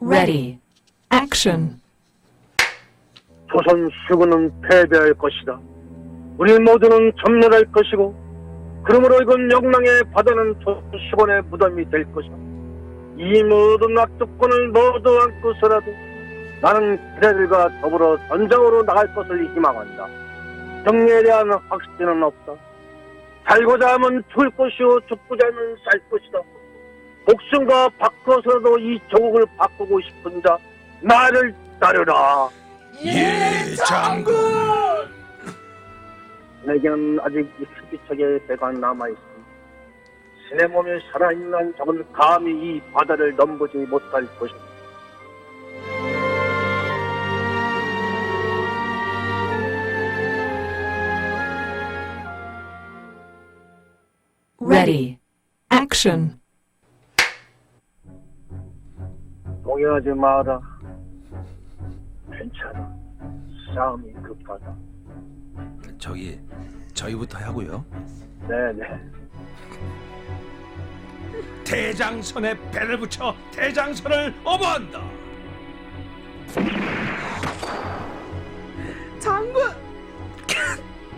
Ready. Action. 조선 수군은 패배할 것이다. 우리 모두는 전멸할 것이고, 그러므로 이건 영랑의 바다는 조선 수군의 무덤이 될 것이다. 이 모든 악조건을 모두 안고서라도 나는 그대들과 더불어 전장으로 나갈 것을 희망한다. 정리에 대한 확신은 없다. 살고자 하면 죽을 것이요 죽고자 하면 살 것이다. 목숨과 바꿔서라도 이 조국을 바꾸고 싶은 자 나를 따르라. 예, 장군. 내게는 아직 익숙이척의 배가 남아 있습니다. 신의 몸에 살아있는 적은 감히 이 바다를 넘보지 못할 것입니다. Ready. Action. 동요하지 마라. 괜찮아. 싸움이 급하다. 저기 저희부터 하고요. 네네. 대장선에 배를 붙여 대장선을 어부한다. 장군!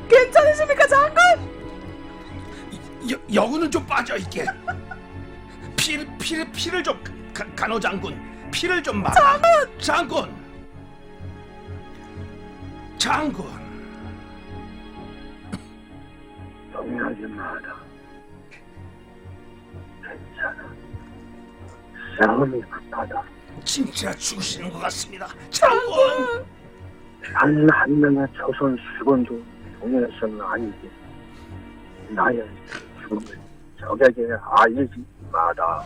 괜찮으십니까, 장군? 여, 여군은 좀 빠져 있게. 피를 피를 피를 좀 가, 간호 장군 피를 좀 막아. 장군. 장군. 장군. 동요하지 마라. 괜찮아. 싸움이 급하다. 진짜 죽으시는 것 같습니다. 장군. 단 한 명의 조선 수건도 동요해서는 아니지. 나의 죽음을 적에게 알리지 마라.